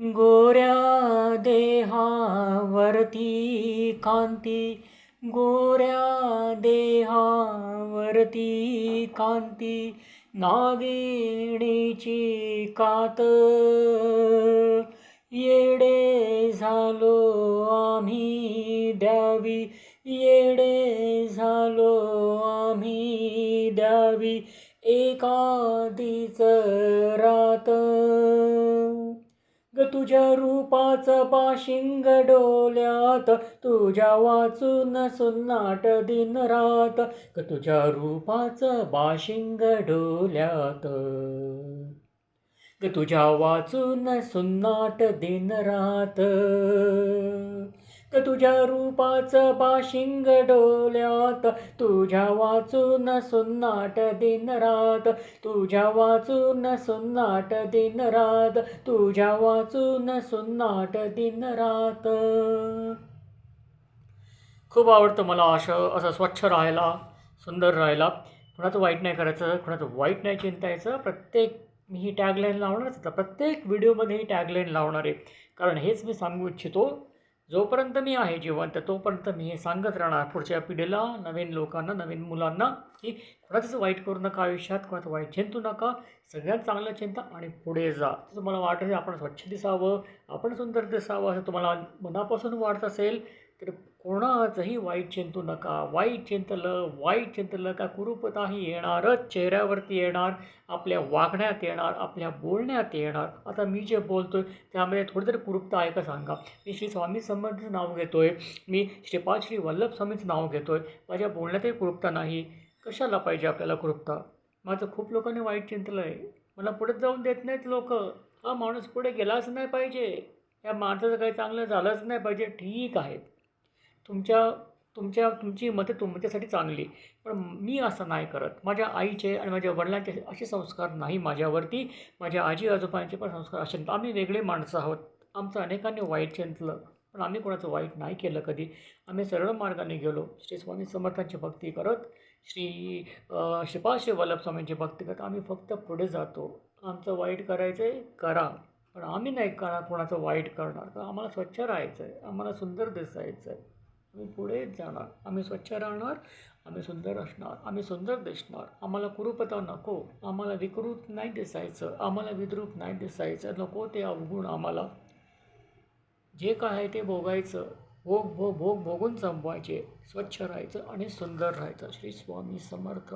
गोऱ्या देहावरती कांती. गोऱ्या देहावरती कांती. नागिणीची कात. येडे झालो आम्ही द्यावी. येडे झालो आम्ही द्यावी. एकादीच रात. तुझ्या रूपाचं पाशिंग डोल्यात तुझ्या वाचून सुन्नाट दिन रात ग तुझ्या रूपाचं बाशिंग डोल्यात. तुझ्या वाचून सुन्नाट दिन रात. तुझ्या रूपाचं पाशिंग डोल्यात. तुझ्या वाचून सुन्नाट दिन रात. तुझ्या वाचून सुन्नाट दिन रात. तुझ्या वाचून सुन्नाट दिन रात. खूप आवडतं मला असं असं स्वच्छ राहायला सुंदर राहायला. कुणाचं वाईट नाही करायचं कुणाचं वाईट नाही चिंतायचं. प्रत्येक मी ही टॅगलाईन लावणारच. आता प्रत्येक व्हिडिओमध्ये ही टॅगलाईन लावणार आहे. कारण हेच मी सांगू इच्छितो. जोपर्यंत मी आहे जिवंत तोपर्यंत मी हे सांगत राहणार. पुढच्या पिढीला नवीन लोकांना नवीन मुलांना की कोणाचंच वाईट करू नका आयुष्यात कोणाचं वाईट चिंतू नका. सगळ्यात चांगलं चिंता आणि पुढे जा. तसं मला वाटतं की आपण स्वच्छ दिसावं आपण सुंदर दिसावं असं तुम्हाला मनापासून वाटत असेल तर कोणाचंही वाईट चिंतू नका. वाईट चिंतलं वाईट चिंतलं का कुरूपताही येणारच चेहऱ्यावरती येणार आपल्या वागण्यात येणार आपल्या बोलण्यात येणार. आता मी जे बोलतो आहे त्यामध्ये थोडी तरी कुरूपता आहे का सांगा. मी श्री स्वामी संबंधीचं नाव घेतो आहे मी श्रीपाद श्री वल्लभ स्वामीचं नाव घेतो आहे माझ्या बोलण्यातही कुरूपता नाही. कशाला पाहिजे आपल्याला कुरूपता? माझं खूप लोकांनी वाईट चिंतलं आहे मला पुढे जाऊन देत नाहीत लोक. हा माणूस पुढे गेलाच नाही पाहिजे. या माणसाचं काही चांगलं झालंच नाही पाहिजे. ठीक आहे. तुमच्या तुमच्या तुमची मते तुमच्यासाठी चांगली पण मी असं नाही करत. माझ्या आईचे आणि माझ्या वडिलांचे असे संस्कार नाही माझ्यावरती. माझ्या आजी आजोबांचे पण संस्कार असे आम्ही वेगळे माणसं आहोत. आमचं अनेकांनी वाईट चिंतलं पण आम्ही कोणाचं वाईट नाही केलं कधी. आम्ही सरळ मार्गाने गेलो. श्री स्वामी समर्थांची भक्ती करत श्री शिपाशी वल्लभ स्वामींची भक्ती करत आम्ही फक्त पुढे जातो. आमचं वाईट करायचं आहे करा. पण आम्ही नाही करणार कोणाचं वाईट करणार. तर आम्हाला स्वच्छ राहायचं आहे आम्हाला सुंदर दिसायचं आहे आम्ही पुढेच जाणार. आम्ही स्वच्छ राहणार आम्ही सुंदर असणार आम्ही सुंदर दिसणार. आम्हाला कुरूपता नको आम्हाला विकृत नाही दिसायचं आम्हाला विद्रूप नाही दिसायचं. नको ते अवगुण आम्हाला. जे काय आहे ते भोगायचं. भोग भोग भोग भोगून संपवायचे. स्वच्छ राहायचं आणि सुंदर राहायचं. श्री स्वामी समर्थ.